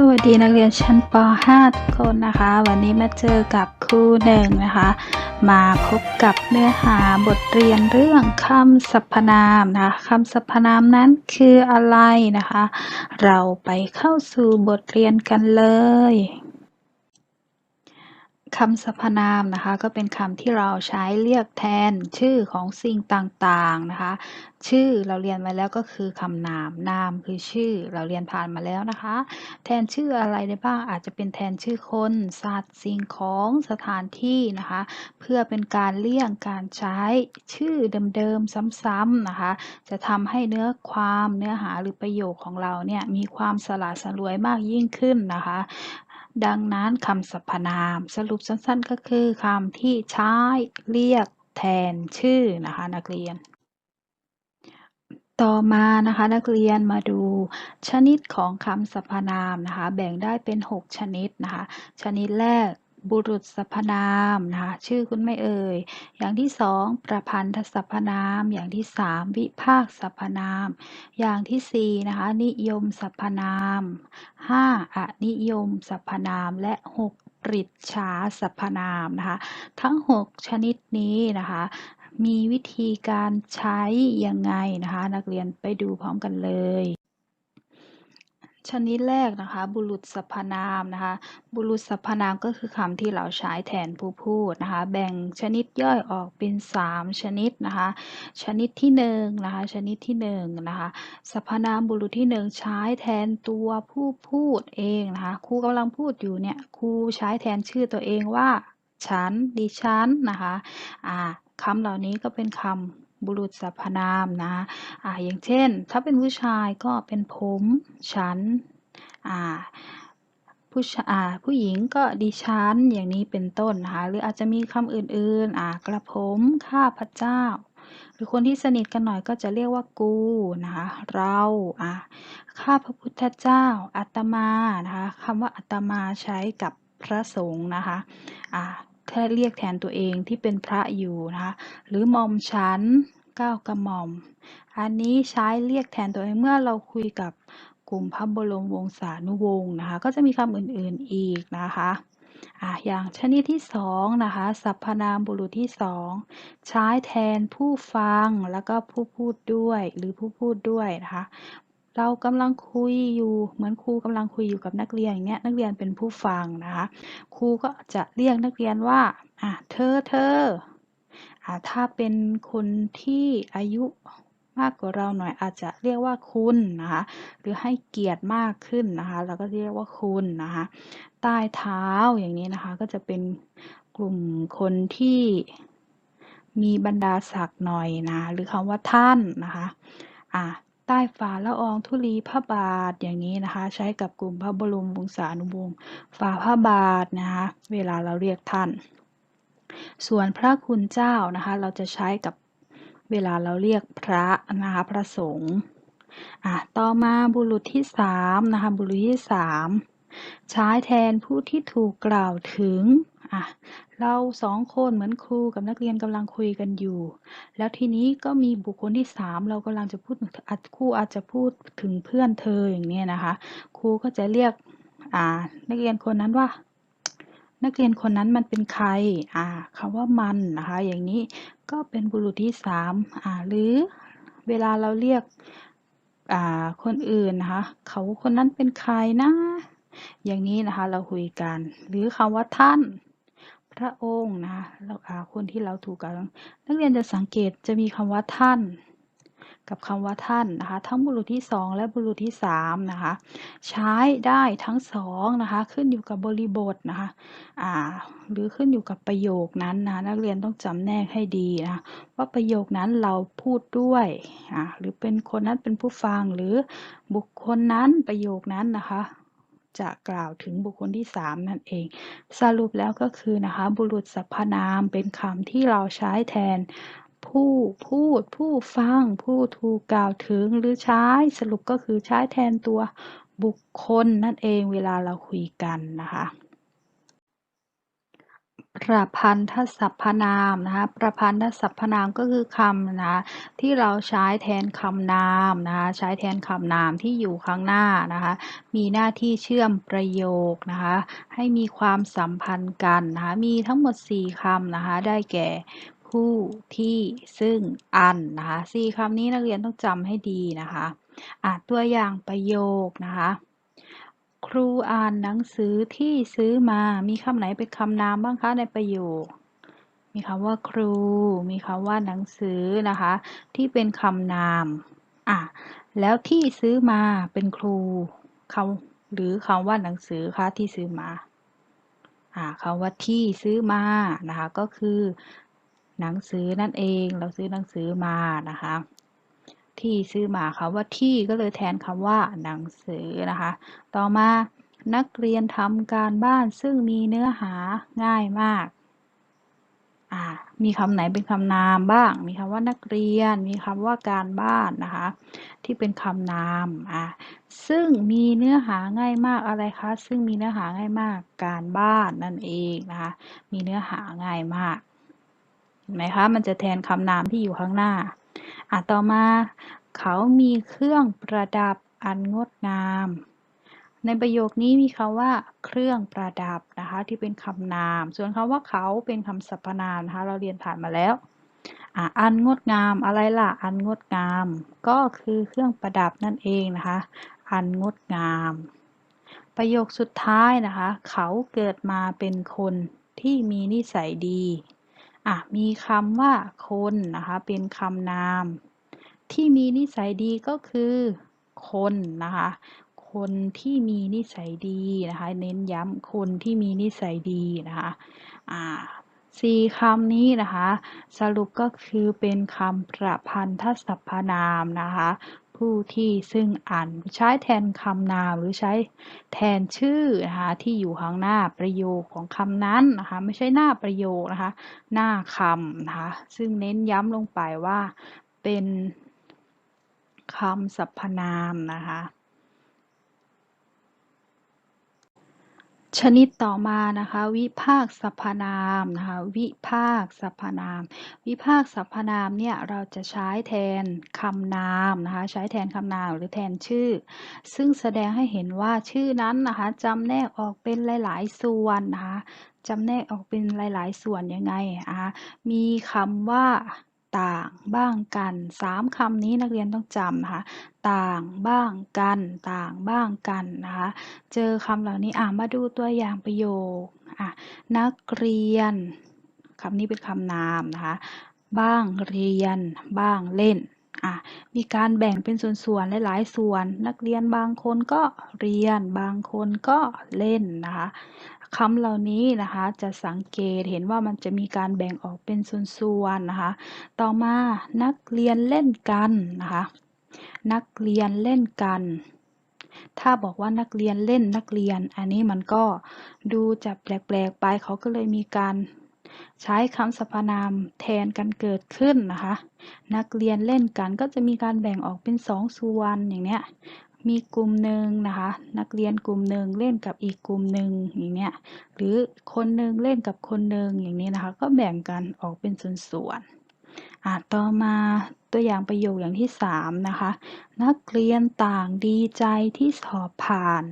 สวัสดีนักเรียนชั้นป .5 ทุกคนนะคะ วันนี้มาเจอกับครูหนึ่งนะคะ มาพบกับเนื้อหาบทเรียนเรื่องคำสรรพนามนะคะคำสรรพนามนั้นคืออะไรนะคะ เราไปเข้าสู่บทเรียนกันเลย คำสรรพนามนะคะ ก็เป็นคำที่เราใช้เรียกแทนชื่อของสิ่งต่างๆนะคะ ชื่อเราเรียนมาแล้วก็คือคำนาม นามคือชื่อเราเรียนผ่านมาแล้วนะคะ แทนชื่ออะไรได้บ้างอาจจะเป็นแทนชื่อคนสัตว์สิ่งของสถานที่นะคะ เพื่อเป็นการเลี่ยงการใช้ชื่อเดิมๆซ้ำๆนะคะ จะทำให้เนื้อความเนื้อหาหรือประโยคของเราเนี่ยมีความสละสลวยมากยิ่งขึ้นนะคะ ดังนั้นคำสรรพนามสรุปสั้นๆ ก็คือคำที่ใช้เรียกแทนชื่อนะคะนักเรียน ต่อมานะคะนักเรียนมาดูชนิดของคำสรรพนามนะคะ แบ่งได้เป็น 6 ชนิดนะคะ ชนิดแรก บุรุษสรรพนามนะคะชื่อคุณไม่เอ่ย อย่างที่สองประพันธสรรพนาม อย่างที่สามวิภาคสรรพนาม อย่างที่สี่นะคะนิยมสรรพนามห้าอนิยมสรรพนามและหกปริจฉาสรรพนามนะคะทั้ง6ชนิดนี้นะคะมีวิธีการใช้ยังไงนะคะ นักเรียนไปดูพร้อมกันเลย ชนิดแรกนะคะ บุรุษสรรพนามนะคะ บุรุษสรรพนามก็คือคำที่เราใช้แทนผู้พูดนะคะ แบ่งชนิดย่อยออกเป็น 3 ชนิดนะคะ ชนิดที่1นะคะ ชนิดที่1นะคะสรรพนามบุรุษที่ 1 ใช้แทนตัวผู้พูดเองนะคะครูกำลังพูดอยู่เนี่ยครูใช้แทนชื่อตัวเองว่าฉันดิฉันนะคะอ่าคำเหล่านี้ก็เป็นคำ บุรุษสรรพนามนะอ่าอย่างเช่น ถ้าเป็นผู้ชายก็เป็นผมฉันอ่าผู้ชาผู้หญิงก็ดิฉันอย่างนี้เป็นต้นนะคะหรืออาจจะมีคำอื่นๆอ่ากระผมข้าพเจ้า หรือคนที่สนิทกันหน่อยก็จะเรียกว่ากูนะคะเราอ่าข้าพระพุทธเจ้าอัตมานะคะคำว่าอัตมาใช้กับพระสงฆ์นะคะอ่า แค่เรียกแทนตัวเองที่เป็นพระอยู่นะคะหรือมอมฉันก้ากระหม่อม อันนี้ใช้เรียกแทนตัวเองเมื่อเราคุยกับกลุ่มพระบรมวงศานุวงศ์นะคะ ก็จะมีคำอื่นๆอีกนะคะอะอย่างชนิดที่สองนะคะสรรพนามบุรุษที่สองใช้แทนผู้ฟังแล้วก็ผู้พูดด้วยหรือผู้พูดด้วยนะคะ เรากำลังคุยอยู่ เหมือนครูกำลังคุยอยู่กับนักเรียนอย่างเงี้ย นักเรียนเป็นผู้ฟังนะคะ ครูก็จะเรียกนักเรียนว่า อะเธอเธออะถ้าเป็นคนที่อายุมากกว่าเราหน่อยอาจจะเรียกว่าคุณนะคะ หรือให้เกียรติมากขึ้นนะคะเราก็เรียกว่าคุณนะคะ ใต้เท้าอย่างนี้นะคะ ก็จะเป็นกลุ่มคนที่มีบรรดาศักดิ์หน่อยนะ หรือคำว่าท่านนะคะ อะ ใต้ฝ่าละอองธุลีพระบาทอย่างนี้นะคะ ใช้กับกลุ่มพระบรมวงศานุวงศ์ฝ่าพระบาทนะคะเวลาเราเรียกท่าน ส่วนพระคุณเจ้านะคะเราจะใช้กับเวลาเราเรียกพระนะคะพระสงฆ์อะต่อมาบุรุษที่สามนะคะบุรุษที่สามใช้แทนผู้ที่ถูกกล่าวถึง อะเราสองคนเหมือนครูกับนักเรียนกำลังคุยกันอยู่ แล้วทีนี้ก็มีบุคคลที่สามเรากำลังจะพูดอาจครูอาจจะพูดถึงเพื่อนเธออย่างนี้นะคะ ครูก็จะเรียกอ่านักเรียนคนนั้นว่า นักเรียนคนนั้นมันเป็นใครอ่าคำว่ามันนะคะ อย่างนี้ก็เป็นบุรุษที่สามอ่าหรือเวลาเราเรียกอ่าคนอื่นนะคะ เขาคนนั้นเป็นใครนะอย่างนี้นะคะเราคุยกัน หรือคำว่าท่าน พระองค์นะคะเราอ่าคนที่เราถูกกันนักเรียนจะสังเกตจะมีคำว่าท่าน กับคำว่าท่านนะคะทั้งบุรุษที่สองและบุรุษที่สามนะคะใช้ได้ทั้งสองนะคะขึ้นอยู่กับบริบทนะคะอ่าหรือขึ้นอยู่กับประโยคนั้นนะนักเรียนต้องจำแนกให้ดีนะว่าประโยคนั้นเราพูดด้วยอ่าหรือเป็นคนนั้นเป็นผู้ฟังหรือบุคคลนั้นประโยคนั้นนะคะ จะกล่าวถึงบุคคลที่สามนั่นเอง สรุปแล้วก็คือนะคะ บุรุษสรรพนามเป็นคำที่เราใช้แทนผู้พูด ผู้ฟัง ผู้ถูกกล่าวถึงหรือใช้สรุปก็คือใช้แทนตัวบุคคลนั่นเองเวลาเราคุยกันนะคะ ประพันธสรรพนามนะคะประพันธสรรพนามก็คือคำนะคะที่เราใช้แทนคำนามนะคะใช้แทนคำนามที่อยู่ข้างหน้านะคะมีหน้าที่เชื่อมประโยคนะคะให้มีความสัมพันธ์กันนะคะมีทั้งหมด 4คำนะคะได้แก่ผู้ที่ซึ่งอันนะคะสี่คำนี้นักเรียนต้องจำให้ดีนะคะอะตัวอย่างประโยคนะคะ ครูอ่านหนังสือที่ซื้อมา มีคำไหนเป็นคำนามบ้างคะในประโยค มีคำว่าครู มีคำว่าหนังสือนะคะ ที่เป็นคำนาม อะ แล้วที่ซื้อมาเป็นครูคำหรือคำว่าหนังสือคะที่ซื้อมา อ่าคำว่าที่ซื้อมานะคะ ก็คือ หนังสือนั่นเอง เราซื้อหนังสือมานะคะ ที่ซื้อมาคำว่าที่ก็เลยแทนคำว่าหนังสือนะคะ ต่อมานักเรียนทำการบ้านซึ่งมีเนื้อหาง่ายมากมีคำไหนเป็นคำนามบ้าง มีคำว่านักเรียน มีคำว่าการบ้านนะคะ ที่เป็นคำนามอ่าซึ่งมีเนื้อหาง่ายมากอะไรคะ ซึ่งมีเนื้อหาง่ายมากการบ้านนั่นเองนะคะ มีเนื้อหาง่ายมาก เห็นไหมคะ มันจะแทนคำนามที่อยู่ข้างหน้า อะต่อมาเขามีเครื่องประดับอันงดงาม ในประโยคนี้มีคำว่า เครื่องประดับนะคะที่เป็นคำนาม ส่วนคำว่าเขาเป็นคำสรรพนามนะคะเราเรียนผ่านมาแล้วอันงดงามอะไรล่ะ อันงดงาม ก็คือเครื่องประดับนั่นเองนะคะ อันงดงาม ประโยคสุดท้ายนะคะ เขาเกิดมาเป็นคนที่มีนิสัยดี อะมีคำว่าคนนะคะ เป็นคำนาม ที่มีนิสัยดีก็คือคนนะคะ คนที่มีนิสัยดีนะคะ เน้นย้ำคนที่มีนิสัยดีนะคะอ่าสี่คำนี้นะคะ สรุปก็คือเป็นคำประพันธสรรพนามนะคะ ผู้ที่ซึ่งอ่านใช้แทนคำนามหรือใช้แทนชื่อนะคะที่อยู่ข้างหน้าประโยคของคำนั้นนะคะไม่ใช่หน้าประโยคนะคะหน้าคำนะคะซึ่งเน้นย้ำลงไปว่าเป็นคำสรรพนามนะคะ ชนิดต่อมานะคะ วิภาคสรรพนามนะคะ วิภาคสรรพนาม วิภาคสรรพนามเนี่ยเราจะใช้แทนคำนามนะคะ ใช้แทนคำนามหรือแทนชื่อ ซึ่งแสดงให้เห็นว่าชื่อนั้นนะคะจำแนกออกเป็นหลาย ๆ ส่วนนะคะจำแนกออกเป็นหลาย ๆ ส่วนยังไงนะคะมีคำว่า ต่างบ้างกันสามคำนี้นักเรียนต้องจำนะคะต่างบ้างกัน ต่างบ้างกันนะคะเจอคำเหล่านี้อ่ามาดูตัวอย่างประโยคอะนักเรียนคำนี้เป็นคำนามนะคะบ้างเรียน บ้างเล่นอะมีการแบ่งเป็นส่วนๆหลายๆส่วน นักเรียนบางคนก็เรียนบางคนก็เล่นนะคะ คำเหล่านี้นะคะจะสังเกตเห็นว่ามันจะมีการแบ่งออกเป็นส่วนๆนะคะ ต่อมานักเรียนเล่นกันนะคะ นักเรียนเล่นกัน ถ้าบอกว่านักเรียนเล่นนักเรียน อันนี้มันก็ดูจะแปลกๆไปเขาก็เลยมีการใช้คำสรรพนามแทนกันเกิดขึ้นนะคะ นักเรียนเล่นกันก็จะมีการแบ่งออกเป็นสองส่วนอย่างเนี้ย มีกลุ่มหนึ่งนะคะ นักเรียนกลุ่มหนึ่งเล่นกับอีกกลุ่มหนึ่งอย่างเนี้ยหรือคนหนึ่งเล่นกับคนหนึ่งอย่างนี้นะคะ ก็แบ่งกันออกเป็นส่วนๆอะต่อมาตัวอย่างประโยคอย่างที่สามนะคะ นักเรียนต่างดีใจที่สอบผ่าน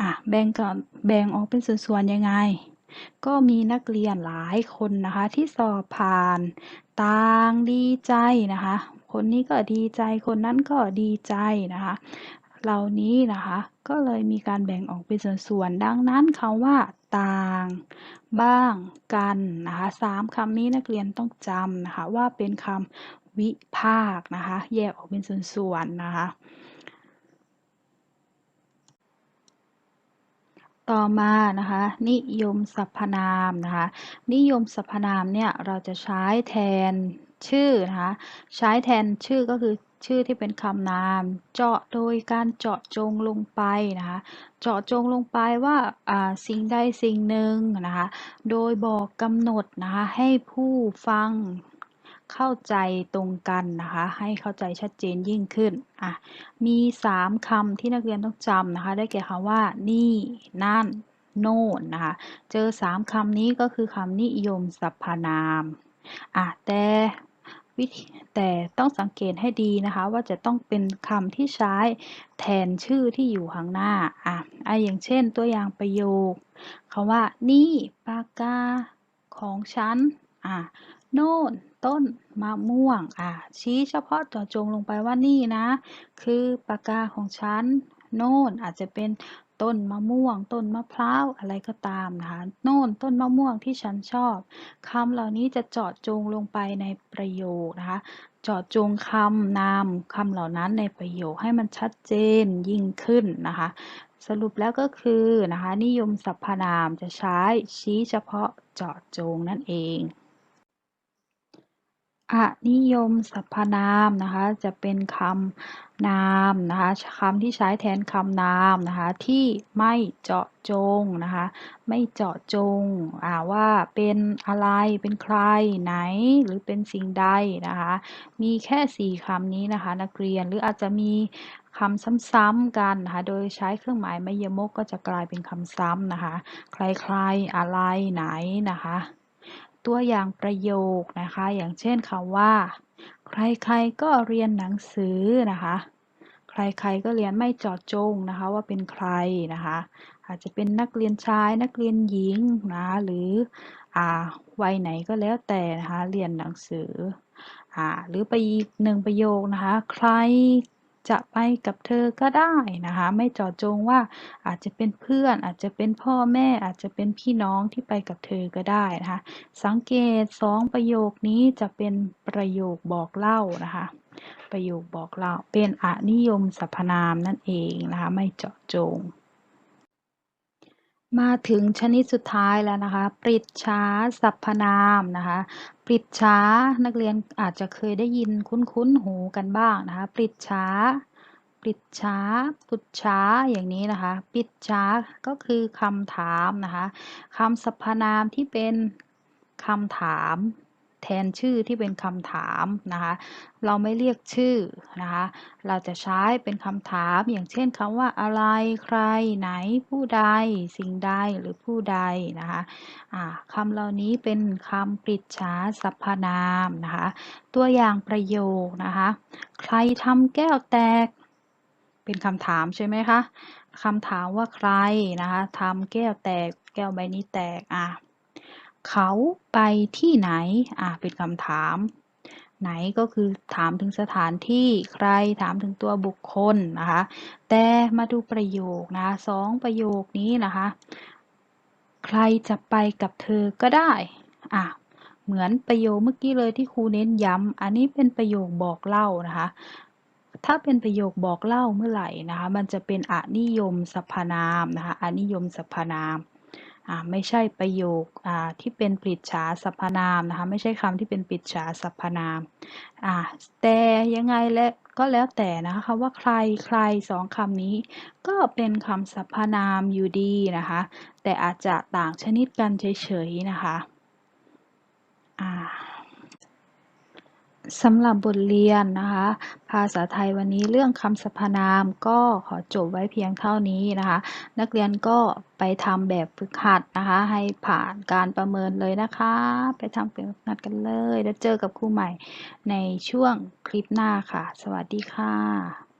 อะแบ่งก่อนแบ่งออกเป็นส่วนๆยังไง ก็มีนักเรียนหลายคนนะคะที่สอบผ่าน ต่างดีใจนะคะ คนนี้ก็ดีใจ คนนั้นก็ดีใจนะคะ เหล่านี้นะคะ ก็เลยมีการแบ่งออกเป็นส่วนๆ ดังนั้นคำว่าต่าง บ้าง กันนะคะสามคำนี้นักเรียนต้องจำนะคะว่าเป็นคำวิภาคนะคะ แยกออกเป็นส่วนๆ นะคะ ต่อมานะคะ นิยมสรรพนามนะคะ นิยมสรรพนามเนี่ยเราจะใช้แทนชื่อนะคะ ใช้แทนชื่อก็คือชื่อที่เป็นคำนาม เจาะโดยการเจาะจงลงไปนะคะ เจาะจงลงไปว่าสิ่งใดสิ่งหนึ่งนะคะ โดยบอกกำหนดนะคะให้ผู้ฟัง เข้าใจตรงกันนะคะ ให้เข้าใจชัดเจนยิ่งขึ้นอะมีสามคำที่นักเรียนต้องจำนะคะ ได้แก่คำว่า นี่ นั่น โน่นนะคะ เจอสามคำนี้ก็คือคำนิยมสรรพนามอะแต่วิธีแต่ต้องสังเกตให้ดีนะคะว่าจะต้องเป็นคำที่ใช้แทนชื่อที่อยู่ข้างหน้าอะอะอย่างเช่นตัวอย่างประโยคคำว่า นี่ปากกาของฉันอะ โน่น ต้นมะม่วง อะชี้เฉพาะเจาะจงลงไปว่านี่นะ คือปากกาของฉัน โน่นอาจจะเป็นต้นมะม่วง ต้นมะพร้าวอะไรก็ตามนะคะโน่นต้นมะม่วงที่ฉันชอบคำเหล่านี้จะเจาะจงลงไปในประโยคนะคะเจาะจงคำนามคำเหล่านั้นในประโยคให้มันชัดเจนยิ่งขึ้นนะคะ สรุปแล้วก็คือนะคะนิยมสรรพนามจะใช้ชี้เฉพาะเจาะจงนั่นเอง อนิยมสรรพนามนะคะจะเป็นคำนามนะคะคำที่ใช้แทนคำนามนะคะที่ไม่เจาะจงนะคะไม่เจาะจงอ่าว่าเป็นอะไรเป็นใครไหนหรือเป็นสิ่งใดนะคะมีแค่สี่คำนี้นะคะนักเรียนหรืออาจจะมีคำซ้ำๆกันนะคะ โดยใช้เครื่องหมายไม่ยมกก็จะกลายเป็นคำซ้ำนะคะ ใครๆอะไรไหนนะคะ ตัวอย่างประโยคนะคะ อย่างเช่นคำว่า ใครๆก็เรียนหนังสือนะคะ ใครๆก็เรียนไม่จอดจงนะคะว่าเป็นใครนะคะ อาจจะเป็นนักเรียนชายนักเรียนหญิงนะหรืออ่าวัยไหนก็แล้วแต่นะคะเรียนหนังสืออ่าหรือไปอีกหนึ่งประโยคนะคะ ใคร จะไปกับเธอก็ได้นะคะ ไม่เจาะจงว่าอาจจะเป็นเพื่อน อาจจะเป็นพ่อแม่ อาจจะเป็นพี่น้องที่ไปกับเธอก็ได้นะคะ สังเกตสองประโยคนี้จะเป็นประโยคบอกเล่านะคะ ประโยคบอกเล่าเป็นอนิยมสรรพนามนั่นเองนะคะ ไม่เจาะจง มาถึงชนิดสุดท้ายแล้วนะคะ ปริชาสรรพนามนะคะ ปริชานักเรียนอาจจะเคยได้ยินคุ้นๆหูกันบ้างนะคะ ปริชาปริชาปุชาอย่างนี้นะคะ ปริจฉาก็คือคำถามนะคะคำสรรพนามที่เป็นคำถาม แทนชื่อที่เป็นคำถามนะคะ เราไม่เรียกชื่อนะคะ เราจะใช้เป็นคำถามอย่างเช่นคำว่าอะไรใคร ไหน ผู้ใด สิ่งใดหรือผู้ใดนะคะะคำเหล่านี้เป็นคำปริจฉาสรรพนามนะคะ ตัวอย่างประโยคนะคะ ใครทำแก้วแตก เป็นคำถามใช่ไหมคะคำถามว่าใครนะคะทำแก้วแตกแก้วใบนี้แตกอะ เขาไปที่ไหน อ่าเป็นคำถาม ไหนก็คือถามถึงสถานที่ใครถามถึงตัวบุคคลนะคะ แต่มาดูประโยคนะสองประโยคนี้นะคะ ใครจะไปกับเธอก็ได้ อะเหมือนประโยคเมื่อกี้เลยที่ครูเน้นย้ำ อันนี้เป็นประโยคบอกเล่านะคะ ถ้าเป็นประโยคบอกเล่าเมื่อไหร่นะคะ มันจะเป็นอนิยมสรรพนามนะคะอนิยมสรรพนาม ไม่ใช่ประโยคที่เป็นปริจฉาสรรพนามนะคะไม่ใช่คำที่เป็นปริจฉาสรรพนามแต่ยังไงและก็แล้วแต่นะคะว่าใครใครสองคำนี้ ก็เป็นคำสรรพนามอยู่ดีนะคะแต่อาจจะต่างชนิดกันเฉยๆนะคะอ่า สำหรับบทเรียนนะคะ ภาษาไทยวันนี้เรื่องคำสรรพนามก็ขอจบไว้เพียงเท่านี้นะคะ นักเรียนก็ไปทำแบบฝึกหัดนะคะ ให้ผ่านการประเมินเลยนะคะ ไปทำแบบฝึกหัดกันเลย แล้วเจอกับครูใหม่ในช่วงคลิปหน้าค่ะ สวัสดีค่ะ